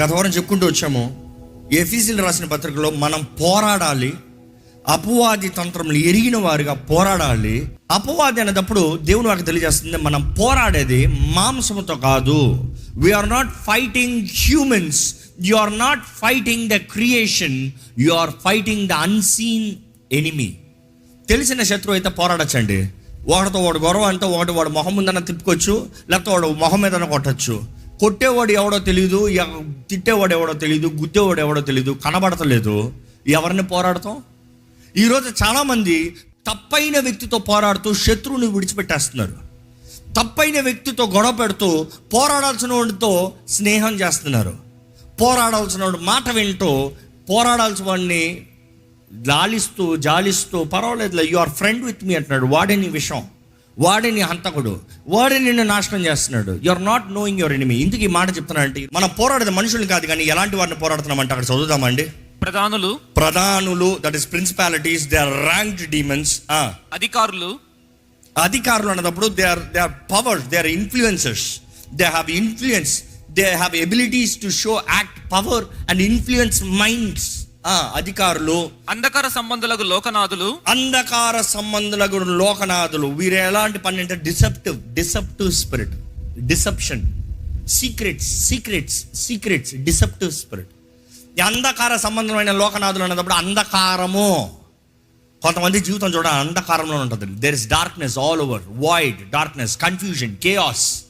గత వారం చెప్పుకుంటూ వచ్చాము ఎఫీసీలు రాసిన పత్రికలో మనం పోరాడాలి అపవాది తంత్రములు ఎరిగిన వారిగా పోరాడాలి అపవాది అనేటప్పుడు దేవుని వారికి తెలియజేస్తుంది మనం పోరాడేది మాంసముతో కాదు. We are not fighting humans you are not fighting the creation you are fighting the unseen enemy తెలిసిన శత్రువు అయితే పోరాడచ్చండి. ఒకటితో వాడు గొడవ అంటే ఒకటి వాడు మొహం ముందన తిప్పుకోవచ్చు లేకపోతే వాడు మొహం మీదన కొట్టచ్చు. కొట్టేవాడు ఎవడో తెలియదు తిట్టేవాడు ఎవడో తెలియదు గుద్దేవాడు ఎవడో తెలియదు కనబడతలేదు. ఎవరిని పోరాడతాం? ఈరోజు చాలామంది తప్పైన వ్యక్తితో పోరాడుతూ శత్రువుని విడిచిపెట్టేస్తున్నారు. తప్పైన వ్యక్తితో గొడవ పెడుతూ పోరాడాల్సిన వాడితో స్నేహం చేస్తున్నారు. పోరాడాల్సిన వాడు మాట వింటూ పోరాడాల్సిన వాడిని లాలిస్తూ జాలిస్తూ పర్వాలేదు you are friend with me అంటున్నాడు. వాడే నీ వాడే నీ హంతకుడు వాడే నిన్ను నాశనం చేస్తున్నాడు. You are not knowing your enemy ఇందుకు ఈ మాట చెప్తున్నానంటే మనం పోరాడేది మనుషులు కాదు కానీ ఎలాంటి వారిని పోరాడుతున్నామంటే అక్కడ చదువుదామండి ప్రధానులు ప్రధానులు that is principalities they are ranked demons అధికారులు అధికారులు అన్నప్పుడు they are they are powers they are influencers they have influence they have abilities to show act power and influence minds అధికారులు అంధకార సంబంధులకు లోకనాథులు. అంధకార సంబంధులకు లోకనాథులు. వీరు ఎలాంటి పని అంటే deceptive deceptive spirit deception. Secrets secrets secrets deceptive spirit. ఈ అంధకార సంబంధమైన లోకనాథులు అన్నప్పుడు అంధకారము. కొంతమంది జీవితం చూడ అంధకారంలో ఉంటుంది. There is darkness all over void darkness confusion chaos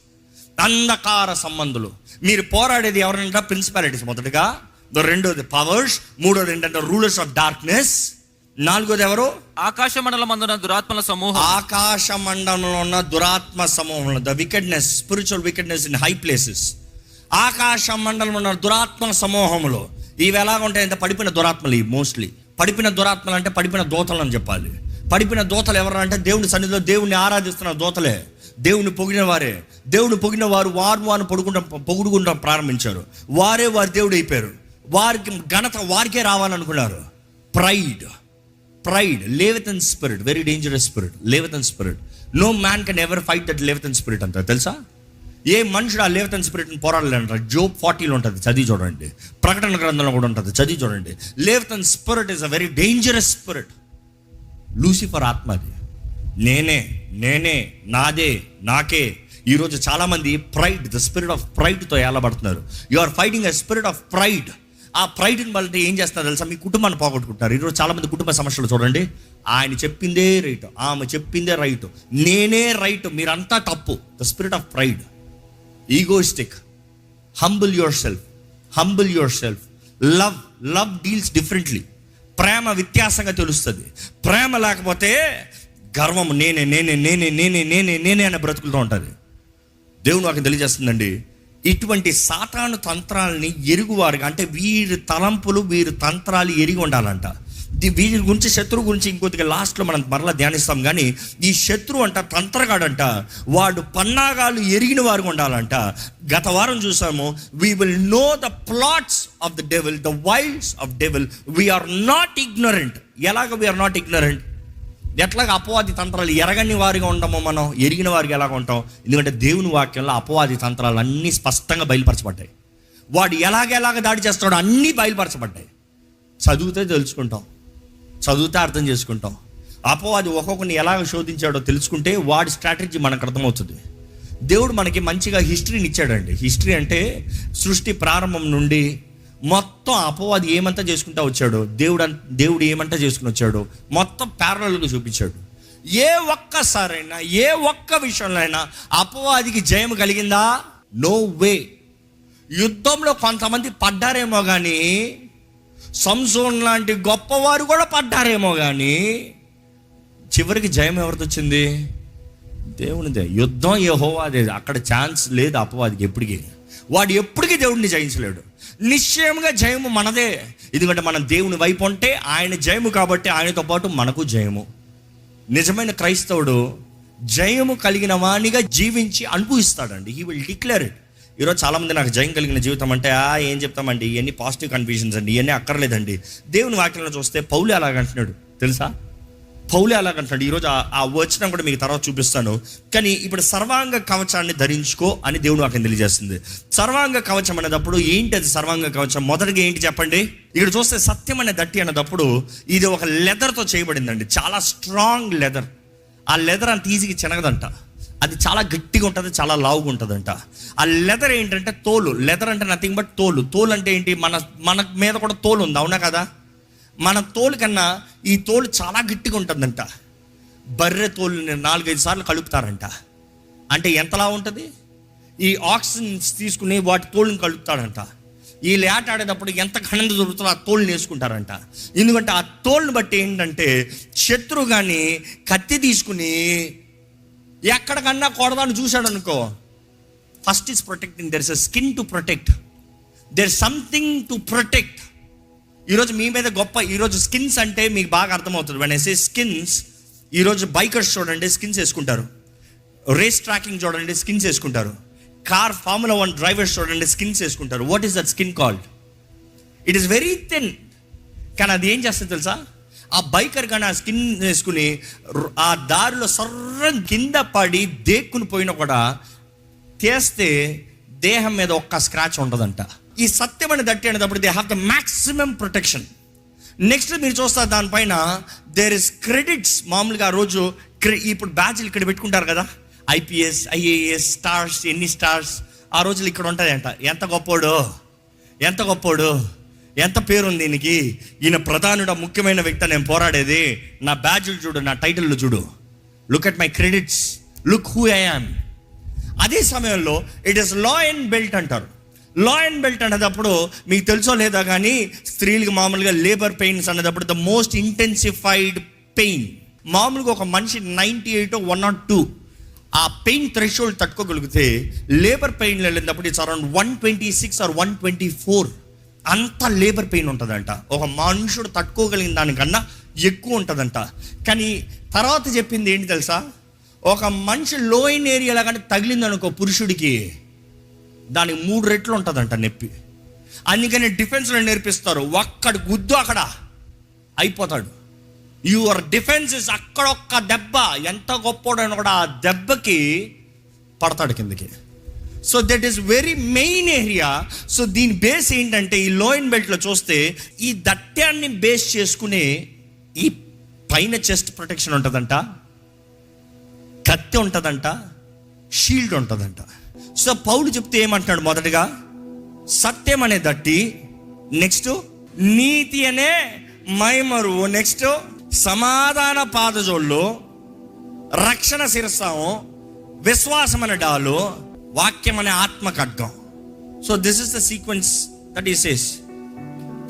అంధకార సంబంధులు. మీరు పోరాడేది ఎవరంటే? ప్రిన్సిపాలిటీస్ మొదటిగా. రెండోది పవర్స్ మూడోది ఏంటంటే రూలర్స్ ఆఫ్ డార్క్నెస్ నాలుగోది ఎవరు? ఆకాశ మండలం అందున దురాత్మల సమూహం. ఆకాశ మండలంలో ఉన్న దురాత్మ సమూహంలో the wickedness spiritual wickedness in high places ఆకాశ మండలంలో ఉన్న దురాత్మ సమూహంలో ఇవి ఎలాగ ఉంటాయంటే పడిపోయిన దురాత్మలు ఇవి మోస్ట్లీ పడిపోయిన దురాత్మలు అంటే పడిపోయిన దోతలు అని చెప్పాలి. పడిపోయిన దోతలు ఎవరు అంటే దేవుని సన్నిధిలో దేవుని ఆరాధిస్తున్న దోతలే. దేవుని పొగిన వారే. దేవుని పొగిన వారు వారు వారు పొడుకుంటాం పొగుడుకుంటాం ప్రారంభించారు. వారే వారి దేవుడు అయిపోయారు. వారికి ఘనత వారికే రావాలనుకున్నారు. Pride pride Leviathan spirit very dangerous spirit Leviathan spirit no man can ever fight that Leviathan spirit అంట తెలుసా? ఏ మనుషుడు ఆ లేవతన్ స్పిరిట్ని పోరాడలేంటారు జోబ్ ఫార్టీలో ఉంటుంది. చదివి చూడండి. ప్రకటన గ్రంథంలో కూడా ఉంటుంది. చదివి చూడండి. Leviathan spirit is a very dangerous spirit Lucifer ఆత్మ అది. నేనే నేనే నాదే నాకే. ఈరోజు చాలామంది ప్రైడ్ ద స్పిరిట్ ఆఫ్ ప్రైడ్తో ఏలబడుతున్నారు. You are fighting a spirit of pride ఆ ప్రైడ్ని బట్టి ఏం చేస్తారు తెలుసా? మీ కుటుంబాన్ని పోగొట్టుకుంటున్నారు ఈరోజు చాలామంది కుటుంబ సమస్యలు చూడండి. ఆయన చెప్పిందే రైట్ ఆమె చెప్పిందే రైట్ నేనే రైట్ మీరంతా తప్పు. The spirit of pride egoistic humble your self humble your self love love deals differently ప్రేమ వ్యత్యాసంగా తెలుస్తుంది. ప్రేమ లేకపోతే గర్వం నేనే నేనే నేనే నేనే నేనే నేనే అనే బ్రతుకులతో ఉంటుంది. దేవుడు నాకు తెలియజేస్తుందండి? ఇటువంటి సాతాను తంత్రాలని ఎరుగువారుగా అంటే వీరి తలంపులు వీరి తంత్రాలు ఎరిగి ఉండాలంట. ది- వీరి గురించి శత్రువు గురించి ఇంకొద్దిగా లాస్ట్లో మనం మరలా ధ్యానిస్తాం కానీ ఈ శత్రువు అంట తంత్రగాడంట వాడు పన్నాగాలు ఎరిగిన వారు ఉండాలంట. గత వారం చూసాము we will know the plots of the devil the wiles of devil we are not ignorant ఎలాగ వీఆర్ నాట్ ఇగ్నరెంట్ ఎట్లాగ అపవాది తంత్రాలు ఎరగని వారిగా ఉండమో మనం ఎరిగిన వారికి ఎలాగ ఉంటాం? ఎందుకంటే దేవుని వాక్యంలో అపవాది తంత్రాలు అన్నీ స్పష్టంగా బయలుపరచబడ్డాయి. వాడు ఎలాగెలాగ దాడి చేస్తాడో అన్నీ బయలుపరచబడ్డాయి. చదివితే తెలుసుకుంటాం. చదివితే అర్థం చేసుకుంటాం. అపవాది ఒక్కొక్కరిని ఎలాగ శోధించాడో తెలుసుకుంటే వాడి స్ట్రాటజీ మనకు అర్థమవుతుంది. దేవుడు మనకి మంచిగా హిస్టరీని ఇచ్చాడండి. హిస్టరీ అంటే సృష్టి ప్రారంభం నుండి మొత్తం అపవాది ఏమంతా చేసుకుంటా వచ్చాడు దేవుడు అన్- దేవుడు ఏమంతా చేసుకుని వచ్చాడు మొత్తం ప్యారలల్గా చూపించాడు. ఏ ఒక్కసారైనా ఏ ఒక్క విషయంలో అయినా అపవాదికి జయం కలిగిందా? నో వే యుద్ధంలో కొంతమంది పడ్డారేమో కానీ సంసోన్ లాంటి గొప్పవారు కూడా పడ్డారేమో కానీ చివరికి జయం ఎవరిది వచ్చింది? దేవునిదే. యుద్ధం ఏ హోవాదే అక్కడ ఛాన్స్ లేదు అపవాదికి ఎప్పటికీ. వాడు ఎప్పటికీ దేవుడిని జయించలేడు. నిశ్చయంగా జయము మనదే. ఎందుకంటే మనం దేవుని వైపు ఉంటే ఆయన జయము కాబట్టి ఆయనతో పాటు మనకు జయము. నిజమైన క్రైస్తవుడు జయము కలిగిన వాణిగా జీవించి అనుభవిస్తాడండి. హీ విల్ డిక్లేర్ ఇట్ ఈరోజు చాలామంది నాకు జయం కలిగిన జీవితం అంటే ఆ ఏం చెప్తామండి? ఇవన్నీ పాజిటివ్ కన్ఫ్యూజన్స్ అండి. ఇవన్నీ అక్కర్లేదండి. దేవుని వాక్యంలో చూస్తే పౌలు అలాగ అంటున్నాడు. తెలుసా? పౌలే అలాగంటాడు ఈరోజు ఆ- ఆ వచనం కూడా మీకు తర్వాత చూపిస్తాను. కానీ ఇప్పుడు సర్వాంగ కవచాన్ని ధరించుకో అని దేవుడు నాకు తెలియజేస్తుంది. సర్వాంగ కవచం అనేటప్పుడు ఏంటి అది సర్వాంగ కవచం? మొదటిగా ఏంటి చెప్పండి? ఇక్కడ చూస్తే సత్యం అనే దట్టి అనేటప్పుడు ఇది ఒక లెదర్తో చేయబడిందండి. చాలా స్ట్రాంగ్ లెదర్. ఆ లెదర్ అంత ఈజీగా చినగదంట. అది చాలా గట్టిగా ఉంటుంది చాలా లావుగా ఉంటుందంట. ఆ లెదర్ ఏంటంటే తోలు. లెదర్ అంటే నథింగ్ బట్ తోలు. తోలు అంటే ఏంటి? మన మన మీద కూడా తోలు ఉంది. అవునా కదా? మన తోలు కన్నా ఈ తోలు చాలా గట్టిగా ఉంటుందంట. బర్రె తోలుని నాలుగైదు సార్లు కలుపుతారంట. అంటే ఎంతలా ఉంటుంది? ఈ ఆక్సిజన్ తీసుకుని వాటి తోలుని కలుపుతాడంట ఈ లేట ఆడేటప్పుడు ఎంత ఘనంగా దొరుకుతుందో ఆ తోలుని వేసుకుంటారంట. ఎందుకంటే ఆ తోలుని బట్టి ఏంటంటే శత్రువు కానీ కత్తి తీసుకుని ఎక్కడికన్నా కొడదాన్ని చూశాడు అనుకో first is protecting. There is a skin to protect there something to protect ఈరోజు మీ మీద గొప్ప ఈరోజు స్కిన్స్ అంటే మీకు బాగా అర్థమవుతుంది. వెన్ ఎసే స్కిన్స్ ఈరోజు బైకర్స్ చూడండి స్కిన్స్ వేసుకుంటారు. రేస్ ట్రాకింగ్ చూడండి స్కిన్స్ వేసుకుంటారు. కార్ ఫార్ములా వన్ డ్రైవర్స్ చూడండి స్కిన్స్ వేసుకుంటారు. What is that skin called it is very thin కానీ అది ఏం చేస్తుంది తెలుసా? ఆ బైకర్ కానీ ఆ స్కిన్ వేసుకుని ఆ దారిలో సర్రం కింద పడి దేక్కుని పోయినా కూడా తీస్తే దేహం మీద ఒక్క స్క్రాచ్ ఉండదంట. ఈ సత్యం అని దట్టి అనేటప్పుడు they have the maximum protection next మీరు చూస్తారు దానిపైన దేర్ ఇస్ క్రెడిట్స్ మామూలుగా ఆ రోజు ఇప్పుడు బ్యాచ్లు ఇక్కడ పెట్టుకుంటారు కదా? ఐపీఎస్ ఐఏఎస్ స్టార్స్ ఎన్ని స్టార్స్ ఆ రోజులు ఇక్కడ ఉంటాయంట. ఎంత గొప్పోడు? ఎంత గొప్పోడు? ఎంత పేరుంది దీనికి? ఈయన ప్రధానుడ ముఖ్యమైన వ్యక్తి నేను పోరాడేది. నా బ్యాచ్లు చూడు నా టైటిల్ చూడు. Look at my credits look who I am అదే సమయంలో it is law and belt అంటారు. లా అండ్ బెల్ట్ అనేటప్పుడు మీకు తెలుసో లేదా కానీ స్త్రీలకు మామూలుగా లేబర్ పెయిన్స్ అనేటప్పుడు ద మోస్ట్ ఇంటెన్సిఫైడ్ పెయిన్ మామూలుగా ఒక మనిషి ninety eight one not two ఆ పెయిన్ థ్రెషోల్డ్ తట్టుకోగలిగితే లేబర్ పెయిన్ వెళ్ళినప్పుడు it's around one twenty six or one twenty four అంత లేబర్ పెయిన్ ఉంటుందంట. ఒక మనుషుడు తట్టుకోగలిగిన దానికన్నా ఎక్కువ ఉంటుందంట. కానీ తర్వాత చెప్పింది ఏంటి తెలుసా? ఒక మనిషి లోయిన్ ఏరియాలో కానీ తగిలిందనుకో పురుషుడికి దానికి మూడు రెట్లు ఉంటుందంట నొప్పి. అందుకని డిఫెన్స్లో నేర్పిస్తారు ఒక్కడి గుద్దు అక్కడ అయిపోతాడు. యువర్ డిఫెన్స్ ఇస్ అక్కడొక్క దెబ్బ ఎంత గొప్పోడని కూడా ఆ దెబ్బకి పడతాడు కిందకి. So that is very main area so దీని బేస్ ఏంటంటే ఈ లోయన్ బెల్ట్లో చూస్తే ఈ దట్యాన్ని బేస్ చేసుకునే ఈ పైన చెస్ట్ ప్రొటెక్షన్ ఉంటుందంట కత్తి ఉంటుందంట షీల్డ్ ఉంటుందంట. సో పౌలు చెప్తే ఏమంటున్నాడు మొదటగా? సత్యం అనే దట్టి నెక్స్ట్ నీతి అనే మైమరువు నెక్స్ట్ సమాధాన పాదజోళ్ళు రక్షణ శిరస్సాము విశ్వాసం అనే డాలు వాక్యం అనే ఆత్మ ఖడ్గం so this is the sequence that is says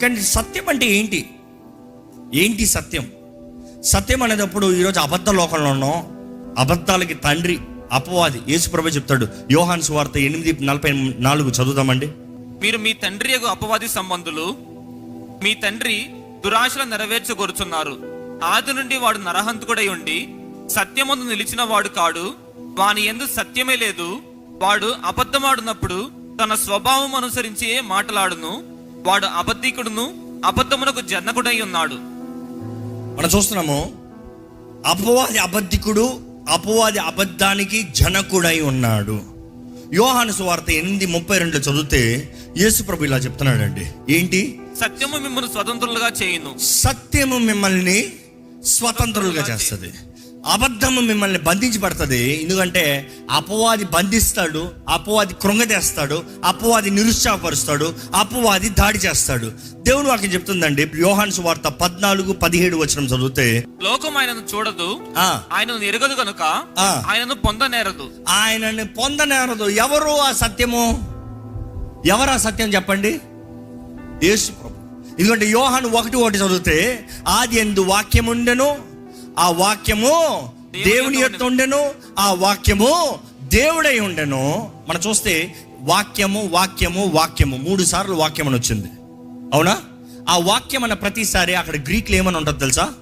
కానీ సత్యం అంటే ఏంటి? ఏంటి సత్యం? సత్యం అనేటప్పుడు ఈరోజు అబద్ధ లోకంలో ఉన్నాం. అబద్ధాలకి తండ్రి అపవాది యేసుప్రభు చెప్తాడు. యోహాన్ సువార్త ఎనిమిది నలభై నాలుగు చదువుదామండి. మీరు మీ తండ్రి అపవాది సంబంధులు మీ తండ్రి దురాశలు నెరవేర్చగోరుచున్నారు. ఆది నుండి వాడు నరహంతుకుడై ఉండి సత్యమందు నిలిచిన వాడు కాడు. వాని ఎందు సత్యమే లేదు. వాడు అబద్ధమాడునప్పుడు తన స్వభావం అనుసరించి మాటలాడును. వాడు అబద్ధికుడును అబద్ధమునకు జనకుడై ఉన్నాడు. మనం చూస్తున్నాము అపవాది అబద్ధికుడు అపవాది అబద్ధానికి జనకుడై ఉన్నాడు. యోహాను సువార్త ఎనిమిది ముప్పై రెండు చదివితే యేసుప్రభు ఇలా చెప్తున్నాడండి. ఏంటి? సత్యము మిమ్మల్ని స్వతంత్రులుగా చేయును. సత్యము మిమ్మల్ని స్వతంత్రులుగా చేస్తుంది. అబద్ధము మిమ్మల్ని బంధించి పడుతుంది. ఎందుకంటే అపవాది బంధిస్తాడు అపవాది కృంగతేస్తాడు అపవాది నిరుత్సాహపరుస్తాడు అపవాది దాడి చేస్తాడు. దేవుడు వాక్యం చెప్తుందండి యోహాన్ సువార్త పద్నాలుగు పదిహేడు వచనం చదివితే లోకం ఆయనను చూడదు ఆయనను ఎరగదు గనుక ఆ. ఆయనను పొందనేరదు. ఆయనని పొందనేరదు. ఎవరు ఆ సత్యము? ఎవరు ఆ సత్యం చెప్పండి? యేసు ఎందుకంటే యోహాను ఒకటి ఒకటి చదివితే ఆది ఎందు వాక్యం ఉండెను ఆ వాక్యము దేవుని యొక్క ఉండెను ఆ వాక్యము దేవుడై ఉండెను. మనం చూస్తే వాక్యము వాక్యము వాక్యము మూడు సార్లు వాక్యం అని వచ్చింది. అవునా? ఆ వాక్యం అన్న ప్రతిసారి అక్కడ గ్రీక్లో ఏమని ఉంటుంది తెలుసా?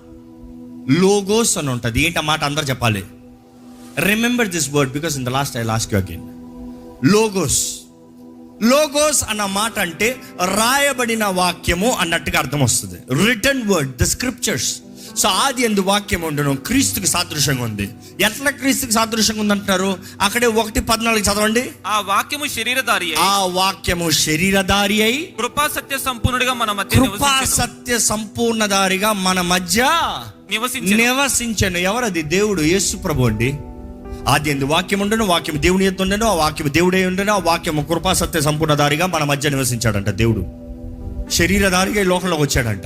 లోగోస్ అని ఉంటుంది. ఏంటి ఆ మాట? అందరు చెప్పాలి. Remember this word because in the last I last you again logos. Logos అన్న మాట అంటే రాయబడిన వాక్యము అన్నట్టుగా అర్థం వస్తుంది. Return word the scriptures so ఆది ఎందు వాక్యం ఉండను. క్రీస్తుకి సాదృశ్యంగా ఉంది. ఎట్లా క్రీస్తుకి సాదృశ్యంగా ఉంది అంటున్నారు అక్కడే ఒకటి పద్నాలుగు చదవండి. ఆ వాక్యము శరీరధారి ఆ వాక్యము శరీరధారి అయి కృపా సత్య సంపూర్ణుడిగా మన మధ్య కృపా. సత్య సంపూర్ణధారిగా మన మధ్య నివసించెను. నివసించను. ఎవరది? దేవుడు యేసు ప్రభు అండి. ఆది ఎందు వాక్యం ఉండను వాక్యం దేవుని ఎత్తు ఉండను ఆ వాక్యం దేవుడే ఉండను ఆ వాక్యము కృపా సత్య సంపూర్ణధారిగా మన మధ్య నివసించాడంట దేవుడు. శరీరధారిగా ఈ లోకంలోకి వచ్చాడంట.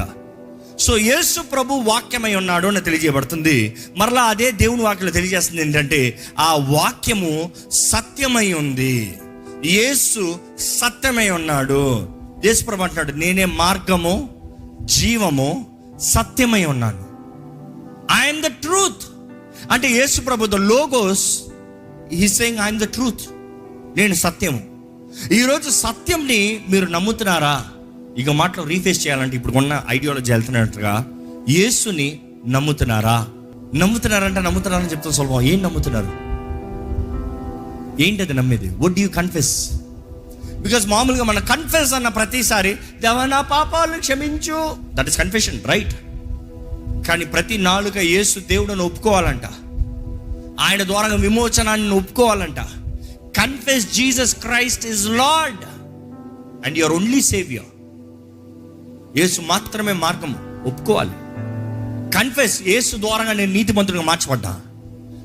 సో యేసు ప్రభు వాక్యమై ఉన్నాడు అని తెలియజేయబడుతుంది. మరలా అదే దేవుని వాక్యం తెలియజేస్తుంది ఏంటంటే ఆ వాక్యము సత్యమై ఉంది. యేసు సత్యమై ఉన్నాడు. యేసు ప్రభు అంటున్నాడు నేనే మార్గము జీవము సత్యమై ఉన్నాను. ఐఎమ్ ద ట్రూత్ అంటే యేసు ప్రభు the logos he saying I'm the truth నేను సత్యము. ఈరోజు సత్యంని మీరు నమ్ముతున్నారా? ఇక మాటలు రీఫేస్ చేయాలంటే ఇప్పుడు ఉన్న ఐడియాలజీ వెళ్తున్నట్టుగా యేసుని నమ్ముతున్నారా? నమ్ముతున్నారంటే నమ్ముతున్నారని చెప్తే సులభం ఏం నమ్ముతున్నారు? ఏంటి అది నమ్మేది? వడ్ యూ కన్ఫెస్ బికాస్ మామూలుగా మన కన్ఫెస్ అన్న ప్రతిసారి దేవా నా పాపాలు క్షమించు. దట్ ఇస్ కన్ఫెషన్ రైట్ కానీ ప్రతి నాలుక యేసు దేవుడని ఒప్పుకోవాలంట. ఆయన ద్వారా విమోచనాన్ని ఒప్పుకోవాలంట. Confess Jesus Christ is Lord and your only saviour Yesu మాత్రమే మార్గం ఒప్పుకోవాలి. కన్ఫెస్ యేసు ద్వారా నేను నీతిమంతుడిగా మార్చబడ్డా.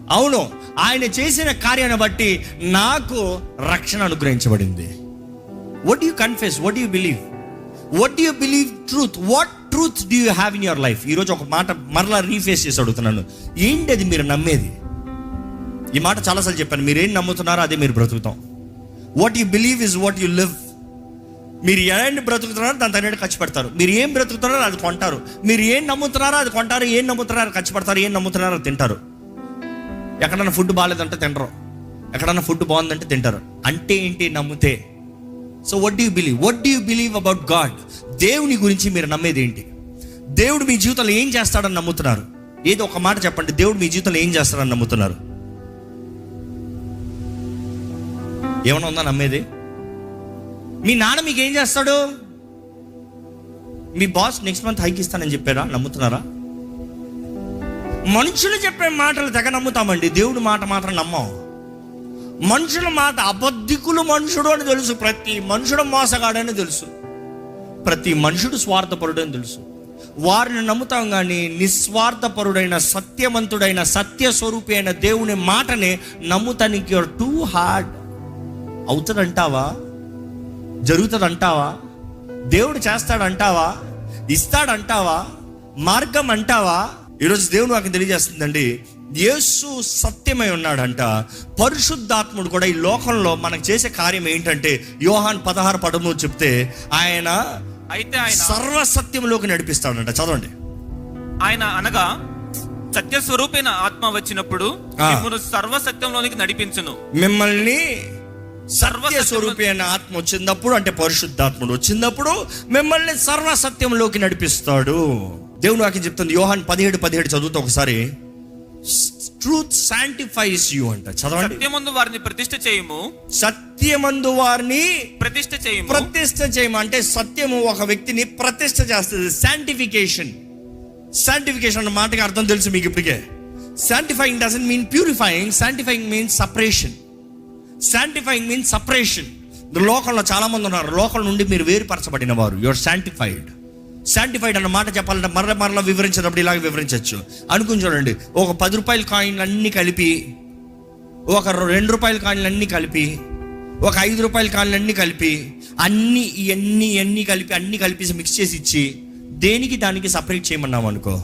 అవును ఆయన చేసిన కార్యాన్ని బట్టి నాకు రక్షణ అనుగ్రహించబడింది. What you confess what you believe what you believe truth what truth do you have in your life ఈరోజు ఒక మాట మరలా రీఫేస్ చేసి అడుగుతున్నాను. ఏంటి అది మీరు నమ్మేది? ఈ మాట చాలాసార్లు చెప్పాను. మీరు ఏం నమ్ముతున్నారో అదే మీరు బ్రతుకుతాం. What you believe is what you live మీరు ఏంటి బ్రతుకుతున్నారో దాని తగినట్టు ఖర్చు పెడతారు. మీరు ఏం బ్రతుకుతున్నారో అది కొంటారు. మీరు ఏం నమ్ముతున్నారో అది కొంటారు. ఏం నమ్ముతున్నారో ఖర్చు పెడతారు. ఏం నమ్ముతున్నారో అది తింటారు. ఎక్కడన్నా ఫుడ్ బాగాలేదంటే తినరు. ఎక్కడన్నా ఫుడ్ బాగుందంటే తింటారు. అంటే ఏంటి నమ్మితే? So what you believe what do believe about God దేవుని గురించి మీరు నమ్మేది ఏంటి? దేవుడు మీ జీవితంలో ఏం చేస్తాడని నమ్ముతున్నారు? ఏదో ఒక మాట చెప్పండి. దేవుడు మీ జీవితంలో ఏం చేస్తాడని నమ్ముతున్నారు? ఏమైనా ఉందా నమ్మేది? మీ నాన్న మీకు ఏం చేస్తాడు? మీ బాస్ నెక్స్ట్ మంత్ హైక్ ఇస్తానని చెప్పారా? నమ్ముతున్నారా? మనుషులు చెప్పే మాటలు తెగ నమ్ముతామండి. దేవుడి మాట మాత్రం నమ్మం. మనుషుల మాట అబద్ధికులు మనుషుడు అని తెలుసు. ప్రతి మనుషుడు మోసగాడని తెలుసు. ప్రతి మనుషుడు స్వార్థపరుడు అని తెలుసు. వారిని నమ్ముతాం కానీ నిస్వార్థపరుడైన సత్యవంతుడైన సత్య స్వరూపి అయిన దేవుని మాటని నమ్ముతానికి టూ హార్డ్ అవుతుందంటావా? జరుగుతుందంటావా? దేవుడు చేస్తాడంటావా? ఇస్తాడంటావా? మార్గం అంటావా ఈరోజు దేవుడు నాకు తెలియజేస్తుందండి యేసు సత్యమై ఉన్నాడంట. పరిశుద్ధాత్ముడు కూడా ఈ లోకంలో మనకు చేసే కార్యం ఏంటంటే యోహాన్ పదహారు పడము చెప్తే ఆయన అయితే ఆయన సర్వసత్యంలోకి నడిపిస్తాడంట. చదవండి. ఆయన అనగా సత్య స్వరూపైన ఆత్మ వచ్చినప్పుడు. మిమ్మల్ని సర్వ సత్యంలోనికి నడిపించును. మిమ్మల్ని సర్వ సర్వసత్యము- స్వరూపి అయిన ఆత్మ వచ్చినప్పుడు అంటే పరిశుద్ధాత్ముడు వచ్చినప్పుడు మిమ్మల్ని సర్వసత్యంలోకి నడిపిస్తాడు. దేవుడు నాకు చెప్తుంది యోహాన్ పదిహేడు పదిహేడు చదువుతా ఒకసారి. ట్రూత్ శాంటిఫైస్ యూ అంట. చదవండి. సత్యమందు వారిని ప్రతిష్ఠ చేయము. సత్యమందు వారిని ప్రతిష్ఠ చేయము. ప్రతిష్ట చేయము? అంటే సత్యము ఒక వ్యక్తిని ప్రతిష్ట చేస్తుంది. శాంటిఫికేషన్ శాంటిఫికేషన్ అన్న మాటకి అర్థం తెలుసు మీకు ఇప్పటికే. Sanctifying doesn't mean purifying sanctifying means separation sanctifying means separation లోకంలో చాలామంది ఉన్నారు. లోకం నుండి మీరు వేరుపరచబడిన వారు. యువర్ శాంటిఫైడ్ శాంటిఫైడ్ అన్న మాట చెప్పాలంటే మరల మరల వివరించినప్పుడు ఇలాగ వివరించవచ్చు అనుకుని చూడండి. ఒక పది రూపాయల కాయిన్లు అన్నీ కలిపి ఒక రెండు రూపాయల కాయిన్లు అన్నీ కలిపి ఒక ఐదు రూపాయల కాయిన్లు అన్నీ కలిపి అన్ని ఇవన్నీ అన్నీ కలిపి అన్నీ కలిపి మిక్స్ చేసి ఇచ్చి దేనికి దానికి సపరేట్ చేయమన్నాం అనుకో?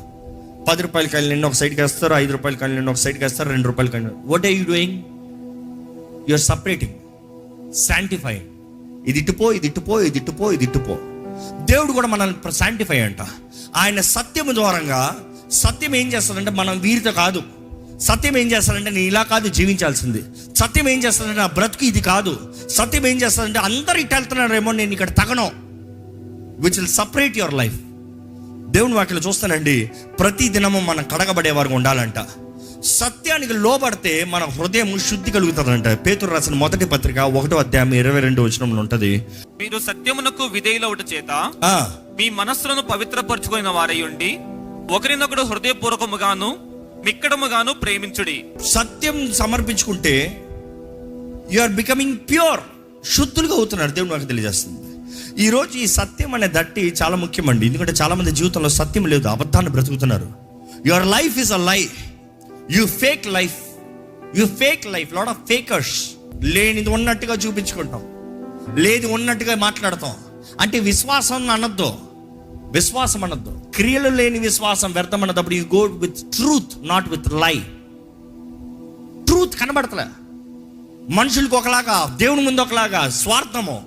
పది రూపాయల కాయలు నిన్న ఒక సైడ్కి వేస్తారు ఐదు రూపాయల కాయలు నిన్న ఒక సైడ్కి వేస్తారు రెండు రూపాయల కాయలు what are you doing your separating sanctifying ఇది ఇటుపో ఇది ఇటుపో ఇది ఇటుపో ఇది ఇటుపో దేవుడు కూడా మనల్ని శాంటిఫై అంట. ఆయన సత్యము ద్వారంగా సత్యం ఏం చేస్తాడంటే మనం వీరితో కాదు. సత్యం ఏం చేస్తాడంటే నేను ఇలా కాదు జీవించాల్సింది. సత్యం ఏం చేస్తాడంటే నా బ్రతుకు ఇది కాదు. సత్యం ఏం చేస్తాడంటే అందరు ఇటు వెళ్తున్నారేమో నేను ఇక్కడ తగను. Which will separate your life దేవుని వాక్యలో చూస్తానండి ప్రతి దినము మనం కడగబడేవారు ఉండాలంట. సత్యానికి లోబడితే మన హృదయం శుద్ధి కలుగుతుందంట పేతురు రాసిన మొదటి పత్రిక ఒకటో అధ్యాయం ఇరవై రెండు వచనంలో ఉంటది. మీరు సత్యమునకు విధేయులవుట చేత మీ మనస్సులను పవిత్రపరచుకున్న వారై ఉండి ఒకరినొకడు హృదయపూర్వకముగాను మిక్కడముగాను ప్రేమించుడి. సత్యం సమర్పించుకుంటే యు ఆర్ బికమింగ్ ప్యూర్ శుద్ధులుగా అవుతున్నారు దేవుడు నాకు తెలియజేస్తుంది. ఈరోజు ఈ సత్యం అనే దట్టి చాలా ముఖ్యమండి. ఎందుకంటే చాలా మంది జీవితంలో సత్యం లేదు అబద్ధాన్ని బ్రతుకుతున్నారు. Your life is a life you fake life you fake life lot of fakers లేనిది ఉన్నట్టుగా చూపించుకుంటాం. లేది ఉన్నట్టుగా మాట్లాడతాం. అంటే విశ్వాసం అనొద్దు. విశ్వాసం అనొద్దు. క్రియలు లేని విశ్వాసం వ్యర్థం అన్నప్పుడు you go with truth not with lie truth కనబడతలే. మనుషులకు ఒకలాగా దేవుని ముందు ఒకలాగా స్వార్థము.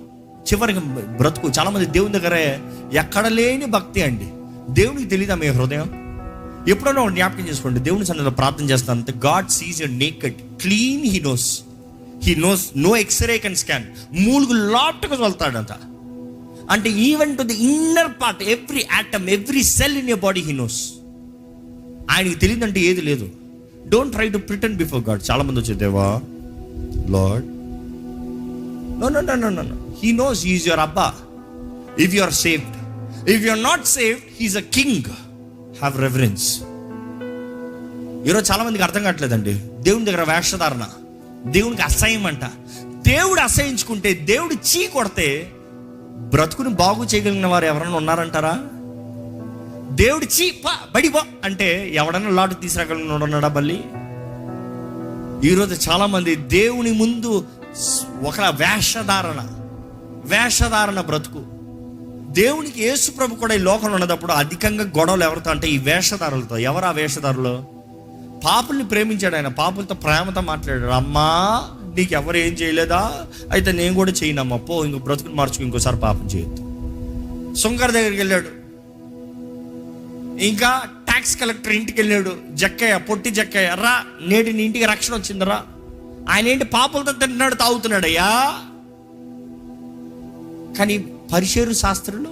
చివరికి బ్రతుకు. చాలామంది దేవుని దగ్గరే ఎక్కడ లేని భక్తి అండి. దేవునికి తెలియదా మీ హృదయం? ఎప్పుడైనా ఒకటి జ్ఞాపకం చేసుకోండి. దేవుని సన్నిధిలో ప్రార్థన చేస్తాను అంత God sees your naked clean he knows he knows no x-ray can scan మూలుగు లాప్ట్గా వెళ్తాడంట. అంటే even to the inner part every atom every cell in your body he knows ఆయనకి తెలియదంటే ఏది లేదు. Don't try to pretend before God చాలా మంది వచ్చే దేవా Lord no no no no no he knows is your అబ్బా if you are saved if you are not saved he's a king have reference ఈరోజు చాలామందికి అర్థం కావట్లేదండి. దేవుని దగ్గర వేషధారణ దేవునికి అసహ్యం అంట దేవుడు అసహించుకుంటే దేవుడు చీ కొడితే బ్రతుకుని బాగు చేయగలిగిన వారు ఎవరైనా ఉన్నారంటారా? దేవుడు చీ పా బడి బా అంటే ఎవడన్నా లాటు తీసుకురాగలిగిన ఉన్నాడా బల్లి? ఈరోజు చాలామంది దేవుని ముందు ఒక వేషధారణ వేషధారణ బ్రతుకు. దేవునికి యేసు ప్రభు కూడా ఈ లోకంలో ఉన్నప్పుడు అధికంగా గొడవలు ఎవరితో అంటే ఈ వేషధారులతో. ఎవరు ఆ వేషధారులు? పాపుల్ని ప్రేమించాడు ఆయన. పాపులతో ప్రేమతో మాట్లాడాడు. అమ్మా నీకు ఎవరు ఏం చేయలేదా? అయితే నేను కూడా చేయనమ్మా. పో ఇంకో బ్రతుకుని మార్చుకు ఇంకోసారి పాపం చేయొద్దు. సుంకర్ దగ్గరికి వెళ్ళాడు. ఇంకా ట్యాక్స్ కలెక్టర్ ఇంటికి వెళ్ళాడు. జక్కయ్య పొట్టి జక్కయ్య రా. నేటి నీ ఇంటికి రక్షణ వచ్చిందిరా ఆయన ఏంటి పాపలతో తింటున్నాడు తాగుతున్నాడు అయ్యా? కానీ పరిశేరు శాస్త్రులు?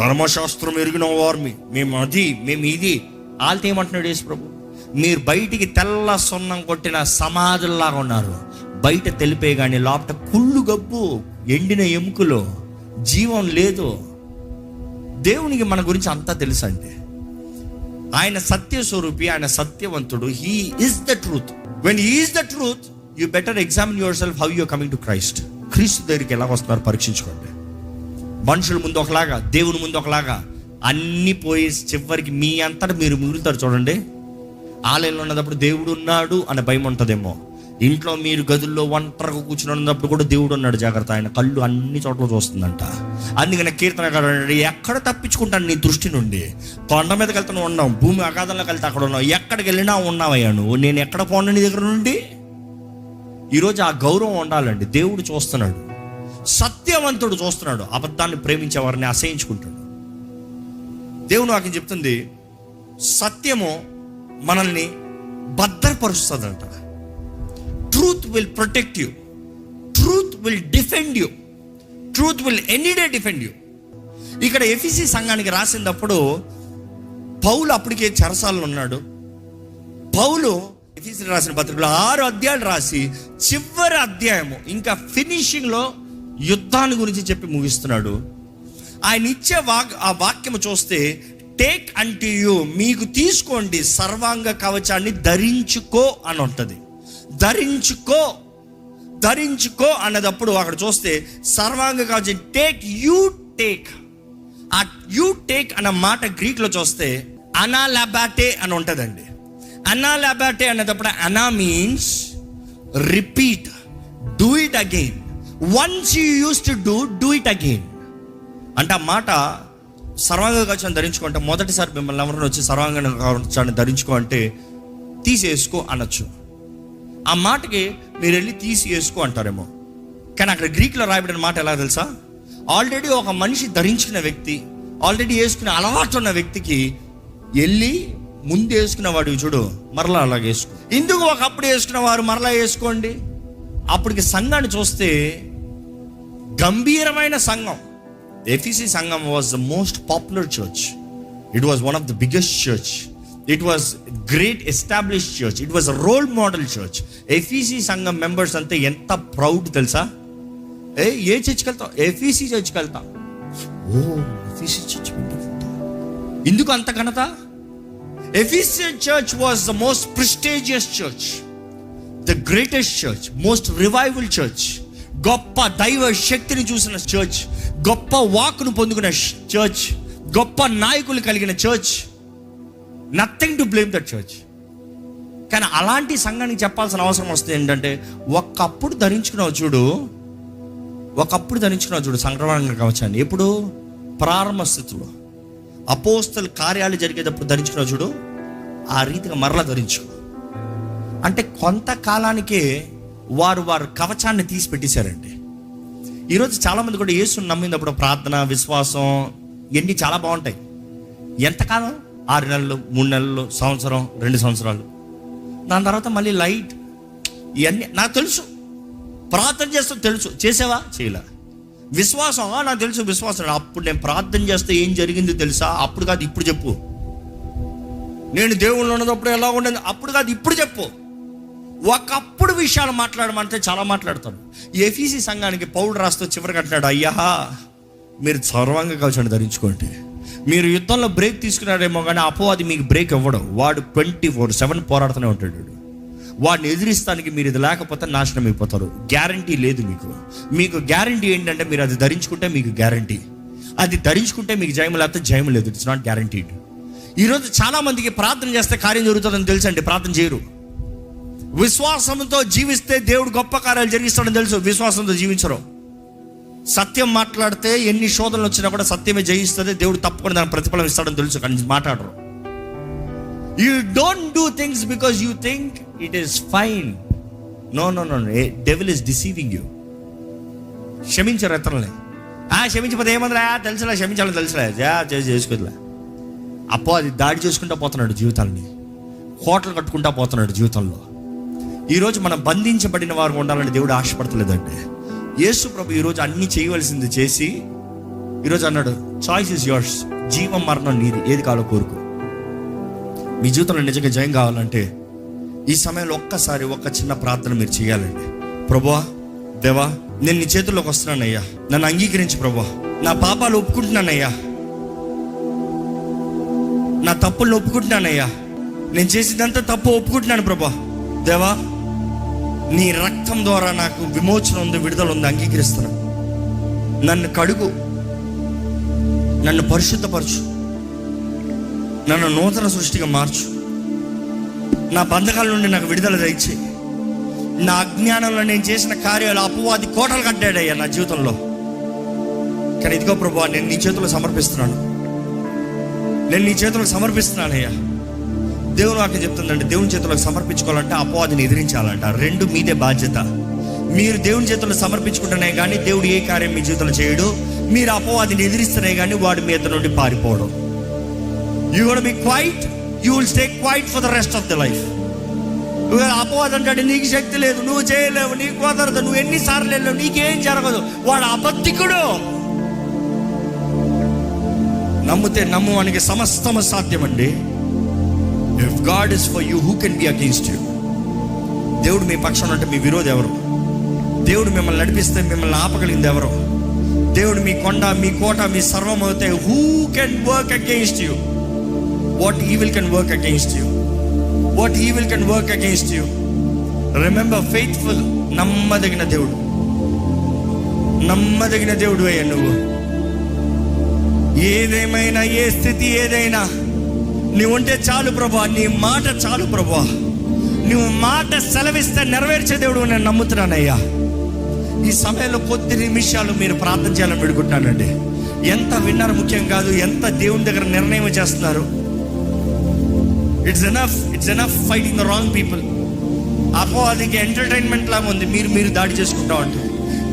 ధర్మశాస్త్రం ఎరిగిన వారు మేము అది మేము ఇది. వాళ్ళతో ఏమంటున్నాడు యేసు ప్రభు మీరు బయటికి తెల్ల సున్నం కొట్టిన సమాధుల్లాగా ఉన్నారు. బయట తెలిపే కానీ లోపల కుళ్ళు గబ్బు ఎండిన ఎముకలు జీవం లేదు. దేవునికి మన గురించి అంతా తెలుసు అండి ఆయన సత్య స్వరూపి ఆయన సత్యవంతుడు. He is the truth when is the truth you better examine yourself how you coming to Christ క్రీస్తు దగ్గరికి ఎలా వస్తున్నారు? పరీక్షించుకోండి. మనుషుల ముందు ఒకలాగా దేవుని ముందు ఒకలాగా అన్నీ పోయి చివరికి మీ అంతటా మీరు మిగులుతారు చూడండి. ఆలయంలో ఉన్నప్పుడు దేవుడు ఉన్నాడు అనే భయం ఉంటుందేమో. ఇంట్లో మీరు గదుల్లో ఒంటరిగా కూర్చుని ఉన్నప్పుడు కూడా దేవుడు ఉన్నాడు జాగ్రత్త. ఆయన కళ్ళు అన్ని చోట్ల చూస్తుందంట. అందుకని కీర్తన ఎక్కడ తప్పించుకుంటాను నీ దృష్టి నుండి? కొండ మీదకి వెళ్తాను ఉన్నాం భూమి అగాధంలోకి వెళ్తే అక్కడ ఉన్నావు. ఎక్కడికి వెళ్ళినా ఉన్నావయ్యా నువ్వు? నేను ఎక్కడ పోను నీ దగ్గర నుండి? ఈరోజు ఆ గౌరవం ఉండాలండి. దేవుడు చూస్తున్నాడు. సత్యవంతుడు చూస్తున్నాడు. అబద్ధాన్ని ప్రేమించే వారిని అసహించుకుంటాడు. దేవుడు నాకు చెప్తుంది? సత్యము మనల్ని భద్రపరుస్తుందంట. Truth will protect you truth will defend you truth will any day defend you ఇక్కడ ఎఫీసీ సంఘానికి రాసినప్పుడు పౌలు అప్పటికే చెరసాలలో ఉన్నాడు. పౌలు ఎఫీసీ రాసిన పత్రికలో ఆరు అధ్యాయాలు రాసి చివరి అధ్యాయము ఇంకా ఫినిషింగ్లో యుద్ధాన్ని గురించి చెప్పి ముగిస్తున్నాడు. ఆయన ఇచ్చే వాక్ ఆ వాక్యము చూస్తే టేక్ అంటే యూ మీకు తీసుకోండి సర్వాంగ కవచాన్ని ధరించుకో అని ఉంటుంది. ధరించుకో ధరించుకో అన్నదప్పుడు అక్కడ చూస్తే సర్వాంగ కవచం take you take uh you take అన్న మాట గ్రీక్లో చూస్తే అనాలాబాటే అని ఉంటుందండి. అనాలాబాటే అన్నదప్పుడు అనా means repeat do it again once you use to do do it again అంటే ఆ మాట సర్వాంగ కవచాన్ని ధరించుకుంటే మొదటిసారి మిమ్మల్ని ఎవరైనా వచ్చి సర్వాంగ కవచాన్ని ధరించుకో అంటే తీసేసుకో అనొచ్చు. ఆ మాటకి మీరు వెళ్ళి తీసి వేసుకో అంటారేమో. కానీ అక్కడ గ్రీక్లో రాయబడిన మాట ఎలా తెలుసా? ఆల్రెడీ ఒక మనిషి ధరించిన వ్యక్తి ఆల్రెడీ వేసుకునే అలవాటు ఉన్న వ్యక్తికి వెళ్ళి ముందు వేసుకున్న వాడు చూడు మరలా అలాగే వేసుకో. ఇందుకు ఒకప్పుడు వేసుకున్న వారు మరలా వేసుకోండి. అప్పటికి సంఘాన్ని చూస్తే గంభీరమైన సంఘం ఎఫీసీ సంఘం was the most popular church it was one of the biggest church it was great establish church it was role model church ఎఫీసీ సంఘం మెంబర్స్ అంతా ఎంత ప్రౌడ్ తెలుసా ఏ ఏ చర్చ్కి వెళ్తాం ఎఫీసీ చర్చ్కి వెళ్తాం ఓ ఎఫీసీ చర్చ్ ఎందుకు అంత ఘనత Ephesian church was the most prestigious church the greatest church most revival church గొప్ప దైవ శక్తిని చూసిన చర్చ్ గొప్ప వాక్ను పొందుకున్న చర్చ్ గొప్ప నాయకులు కలిగిన church nothing to blame that church కానీ అలాంటి సంఘానికి చెప్పాల్సిన అవసరం వస్తుంది ఏంటంటే ఒకప్పుడు ధరించుకున్నావు చూడు ఒకప్పుడు ధరించుకున్నావు చూడు సంక్రమణ కవచాన్ని ఎప్పుడు? ప్రారంభ స్థితిలో. అపోస్తల కార్యాలు జరిగేటప్పుడు ధరించుకున్నావు చూడు ఆ రీతిగా మరలా ధరించుకో. అంటే కొంతకాలానికే వారు వారు కవచాన్ని తీసి పెట్టేశారండి. ఈరోజు చాలామంది కూడా యేసుని నమ్మినప్పుడు ప్రార్థన విశ్వాసం ఇవన్నీ చాలా బాగుంటాయి. ఎంతకాలం? ఆరు నెలలు మూడు నెలలు సంవత్సరం రెండు సంవత్సరాలు. దాని తర్వాత మళ్ళీ లైట్. ఇవన్నీ నాకు తెలుసు. ప్రార్థన చేస్తే తెలుసు. చేసావా? చేయలే. విశ్వాసం. నాకు తెలుసు విశ్వాసం. అప్పుడు నేను ప్రార్థన చేస్తే ఏం జరిగింది తెలుసా? అప్పుడు కాదు ఇప్పుడు చెప్పు. నేను దేవుళ్ళు ఉన్నప్పుడు ఎలా ఉండేది అప్పుడు కాదు ఇప్పుడు చెప్పు. ఒకప్పుడు విషయాలు మాట్లాడమంటే చాలా మాట్లాడతాను ఎఫీసీ సంఘానికి పౌరుడు రాస్తూ చివరికి అంటున్నాడు అయ్యా మీరు సర్వంగా కవచండి ధరించుకోండి. మీరు యుద్ధంలో బ్రేక్ తీసుకున్నాడేమో కానీ అపవాది మీకు బ్రేక్ ఇవ్వడం. వాడు ట్వంటీ ఫోర్ సెవెన్ పోరాడుతూనే ఉంటాడు వాడు. వాడిని ఎదిరిస్తానికి మీరు ఇది లేకపోతే నాశనం అయిపోతారు. గ్యారంటీ లేదు మీకు. మీకు గ్యారంటీ ఏంటంటే మీరు అది ధరించుకుంటే మీకు గ్యారంటీ. అది ధరించుకుంటే మీకు జయము లేకపోతే జయము లేదు. It's not guaranteed. ఈరోజు చాలామందికి ప్రార్థన చేస్తే కార్యం జరుగుతుందని తెలుసండి. ప్రార్థన చేయరు. విశ్వాసంతో జీవిస్తే దేవుడు గొప్ప కార్యాలు జరిగిస్తాడని తెలుసు. విశ్వాసంతో జీవించరు. సత్యం మాట్లాడితే ఎన్ని శోధనలు వచ్చినా కూడా సత్యమే జయిస్తుంది. దేవుడు తప్పకుండా దాని ప్రతిఫలం ఇస్తాడని తెలుసు కానీ మాట్లాడరు. You don't do things because you think it is fine no no no devil is deceiving you క్షమించరు ఇతరులని. ఆ క్షమించకపోతే ఏమందిరా? తెలుసులే క్షమించాలని తెలుసులే. చేసి చేసుకోదులే. అప్పో అది దాడి చేసుకుంటా పోతున్నాడు జీవితాన్ని. కోటలు కట్టుకుంటా పోతున్నాడు జీవితంలో. ఈరోజు మనం బంధించబడిన వారు ఉండాలని దేవుడు ఆశపడతలేదండి. యేసు ప్రభు ఈరోజు అన్ని చేయవలసింది చేసి ఈరోజు అన్నాడు చాయిస్ ఇస్ యోర్స్ జీవం మరణం నీది. ఏది కావాలో కోరుకు. మీ జీవితంలో నిజంగా జయం కావాలంటే ఈ సమయంలో ఒక్కసారి ఒక్క చిన్న ప్రార్థన మీరు చేయాలండి. ప్రభువా దేవా నేను నీ చేతుల్లోకి వస్తున్నానయ్యా. నన్ను అంగీకరించి ప్రభువా. నా పాపాలు ఒప్పుకుంటున్నానయ్యా. నా తప్పులను ఒప్పుకుంటున్నానయ్యా. నేను చేసిందంతా తప్పు ఒప్పుకుంటున్నాను ప్రభా దేవా నీ రక్తం ద్వారా నాకు విమోచన ఉంది విడుదల ఉంది అంగీకరిస్తున్నా. నన్ను కడుగు. నన్ను పరిశుద్ధపరచు. నన్ను నూతన సృష్టిగా మార్చు. నా బంధకాల నుండి నాకు విడుదల దయచే నా అజ్ఞానంలో నేను చేసిన కార్యాలు అపవాది కోటలు కట్టాడయ్యా నా జీవితంలో. కానీ ఇదిగో ప్రభు నేను నీ చేతుల్లో సమర్పిస్తున్నాను. నేను నీ చేతులకు సమర్పిస్తున్నానయ్యా. దేవుడు వాక్యం చెప్తుందండి దేవుని చేతులకు సమర్పించుకోవాలంటే అపవాదిని ఎదిరించాలంట. రెండు మీదే బాధ్యత. మీరు దేవుని చేతుల్లో సమర్పించుకుంటేనే కానీ దేవుడు ఏ కార్యం మీ జీవితంలో చేయడు. మీరు అపవాదిని ఎదిరిస్తేనే కానీ వాడు మీ ఇద్దరు నుండి పారిపోవడం. You got be quiet you will stay quiet for the rest of the life అపవాదం అంటాడు నీకు శక్తి లేదు నువ్వు చేయలేవు నీకు కుదరదు నువ్వు ఎన్నిసార్లు వెళ్ళావు నీకేం జరగదు. వాడు అబద్ధికుడు. నమ్మితే నమ్మువానికి సమస్తము సాధ్యమండి. If God is for you who can be against you దేవుడు మీ పక్షం అంటే మీ విరోధి ఎవరు? దేవుడు మిమ్మల్ని నడిపిస్తే మిమ్మల్ని ఆపగలిగింది ఎవరు? దేవుడు మీ కొండ మీ కోట మీ సర్వం అవుతే who can work against you what evil can work against you what evil can work against you remember faithful నమ్మదగిన దేవుడు. నమ్మదగిన దేవుడు అయ్యా నువ్వు. ఏదేమైనా ఏ స్థితి ఏదైనా నీవు ఉంటే చాలు ప్రభా నీ మాట చాలు ప్రభా. నువ్వు మాట సెలవిస్తే నెరవేర్చే దేవుడు నేను నమ్ముతున్నానయ్యా. ఈ సమయంలో కొద్ది నిమిషాలు మీరు ప్రార్థన చేయాలని పెడుకుంటున్నానండి ఎంత విన్నారు ముఖ్యం కాదు ఎంత దేవుని దగ్గర నిర్ణయం చేస్తున్నారు. It's enough it's enough fighting the wrong people అపో అది ఎంటర్టైన్మెంట్ లాగా ఉంది మీరు మీరు దాడి చేసుకుంటా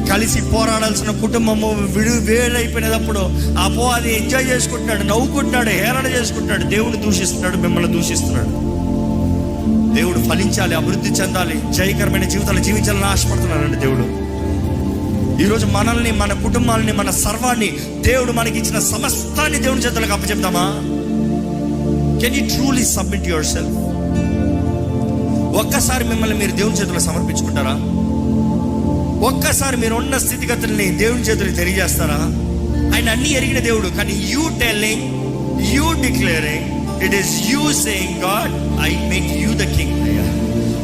కలిసి పోరాడాల్సిన కుటుంబము విడు వేడైపోయినప్పుడు అపో అది ఎంజాయ్ చేసుకుంటున్నాడు నవ్వుకుంటున్నాడు హేళన చేసుకుంటున్నాడు దేవుడు దూషిస్తున్నాడు మిమ్మల్ని దూషిస్తున్నాడు. దేవుడు ఫలించాలి అభివృద్ధి చెందాలి జయకరమైన జీవితాలు జీవించాలని ఆశపడుతున్నాడండి దేవుడు. ఈరోజు మనల్ని మన కుటుంబాలని మన సర్వాన్ని దేవుడు మనకి ఇచ్చిన సమస్తాన్ని దేవుని చేతులకు అప్పచెప్తామా? Can you truly submit yourself ఒక్కసారి మిమ్మల్ని మీరు దేవుని చేతులకు సమర్పించుకుంటారా? ఒక్కసారి మీరు ఉన్న స్థితిగతుల్ని దేవుని చేతులు తెలియజేస్తారా? ఆయన అన్ని ఎరిగిన దేవుడు కానీ you telling you declaring it is you saying God I make you the king అయ్యా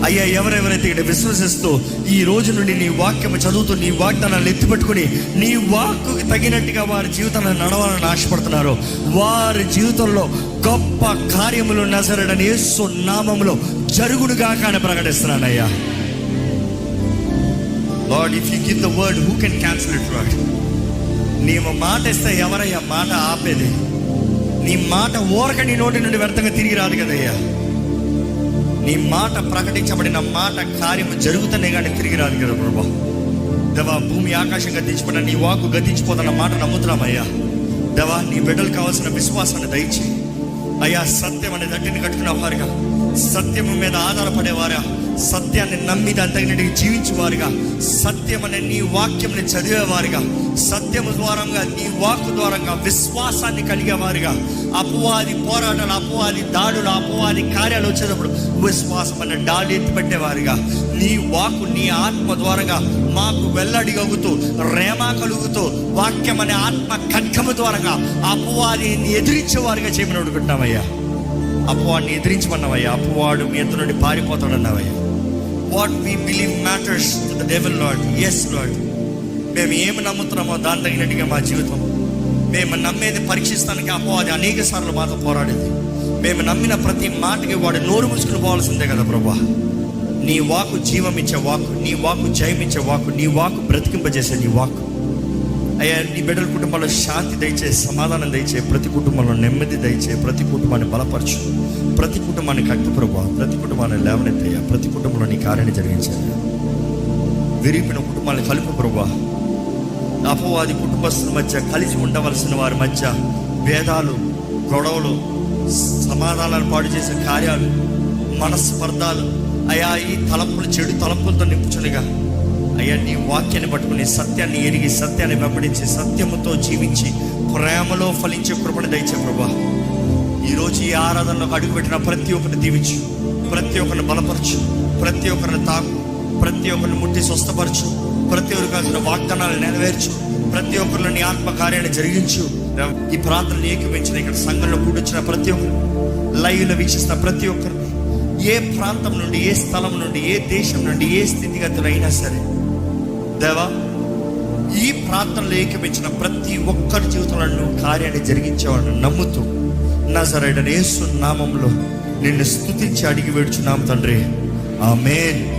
అయ్యా ఎవరెవరైతే ఇక్కడ విశ్వసిస్తూ ఈ రోజు నుండి నీ వాక్యం చదువుతూ నీ వాగ్దానాలు ఎత్తిపెట్టుకుని నీ వాక్కు తగినట్టుగా వారి జీవితంలో నడవాలని ఆశపడుతున్నారో. వారి జీవితంలో గొప్ప కార్యములు నజరడని యేసు నామములో జరుగునుగా కానీ ప్రకటిస్తున్నానయ్యా. Lord if you give the word who can cancel it Lord నీవు మాట ఇస్తే ఎవరయ్యా? మాట ఆపేది. నీ మాట ఓరక నీ నోటి నుండి వ్యర్థంగా తిరిగి రాదు కదయ్యా. నీ మాట ప్రకటించబడిన మాట కార్యము జరుగుతూనే కానీ తిరిగి రాదు కదా ప్రభా. దేవా భూమి ఆకాశం గతించబడిన నీ వాకు గతించిపోతున్న మాట నమ్ముతున్నామయ్యా. దేవా నీ బిడ్డలు కావాల్సిన విశ్వాసాన్ని దయచి అయ్యా సత్యం అనే దట్టిని కట్టుకున్న వారుగా సత్యము మీద ఆధారపడేవారా? సత్యాన్ని నమ్మి దాని తగినట్టుగా జీవించేవారుగా. సత్యం అనే నీ వాక్యంని చదివేవారుగా. సత్యము ద్వారంగా నీ వాక్కు ద్వారంగా విశ్వాసాన్ని కలిగేవారుగా. అపవాది పోరాటాలు అపవాది దాడులు అపవాది కార్యాలు వచ్చేటప్పుడు విశ్వాసం అనే డాలు ఎత్తిపెట్టేవారుగా నీ వాక్కు నీ ఆత్మ ద్వారంగా మాకు వెల్లడిగలుగుతూ రేమ కలుగుతూ వాక్యం అనే ఆత్మ ఖడ్గము ద్వారంగా అపవాదిని ఎదిరించేవారుగా చేయమని అడుగుతున్నామయ్యా అపవాడిని ఎదిరించమన్నావయ్యా. అపవాడు మీ ఎత్తు నుండి పారిపోతాడన్నావయ్యా. What we believe matters to the devil Lord yes Lord మేము ఏమి నమ్ముతున్నామో దాని తగినట్టుగా మా జీవితం. మేము నమ్మేది పరీక్షిస్తానికి అది అనేక సార్లు మాతో పోరాడేది. మేము నమ్మిన ప్రతి మాటకి వాడు నోరు ముసుకుని పోవాల్సిందే కదా ప్రభా. నీ వాకు జీవమిచ్చే వాకు నీ వాకు జయమిచ్చే వాకు నీ వాకు బ్రతికింపజేసే నీ వాకు. అయ్యా నీ బిడ్డల కుటుంబంలో శాంతి దయచే సమాధానం దయచే ప్రతి కుటుంబంలో నెమ్మది దయచే ప్రతి కుటుంబాన్ని బలపరచు. ప్రతి కుటుంబాన్ని కట్టు ప్రభా ప్రతి కుటుంబాన్ని లేవనెత్తయ్యా. ప్రతి కుటుంబంలో నీ కార్యాన్ని జరిగించాలి. విరిగిపోయిన కుటుంబాన్ని కలుపు ప్రభా అపవాది కుటుంబస్తుల మధ్య కలిసి ఉండవలసిన వారి మధ్య భేదాలు గొడవలు సమాధానాలు పాడు చేసే కార్యాలు మనస్పర్ధాలు అయా ఈ తలంపులు చెడు తలంపులతో నింపుచునిగా అయ్యా నీ వాక్యాన్ని పట్టుకుని సత్యాన్ని ఎరిగి సత్యాన్ని వెంబడించి సత్యముతో జీవించి ప్రేమలో ఫలించే కృపణ దయచే ప్రభా. ఈరోజు ఈ ఆరాధనలో అడుగుపెట్టిన ప్రతి ఒక్కరిని దీవించు ప్రతి ఒక్కరిని బలపరచు ప్రతి ఒక్కరిని తాకు ప్రతి ఒక్కరిని ముట్టి స్వస్థపరచు ప్రతి ఒక్కరికి కావాల్సిన వాగ్దానాలు నెరవేర్చు ప్రతి ఒక్కరిలో నీ ఆత్మ కార్యాన్ని జరిగించు. ఈ ప్రార్థనలు ఏకీపించిన ఇక్కడ సంఘంలో కూడొచ్చిన ప్రతి ఒక్కరు లైవ్లో వీక్షిస్తున్న ప్రతి ఒక్కరు ఏ ప్రాంతం నుండి ఏ స్థలం నుండి ఏ దేశం నుండి ఏ స్థితిగతులు అయినా సరే దేవా ఈ ప్రాంతంలో ఏకమించిన ప్రతి ఒక్కరి జీవితంలో నువ్వు కార్యాన్ని జరిగించేవాడు నమ్ముతూ నజరైన యేసు నామంలో నిన్ను స్థుతించి అడిగి వేడుచున్నాం తండ్రి. ఆమెన్.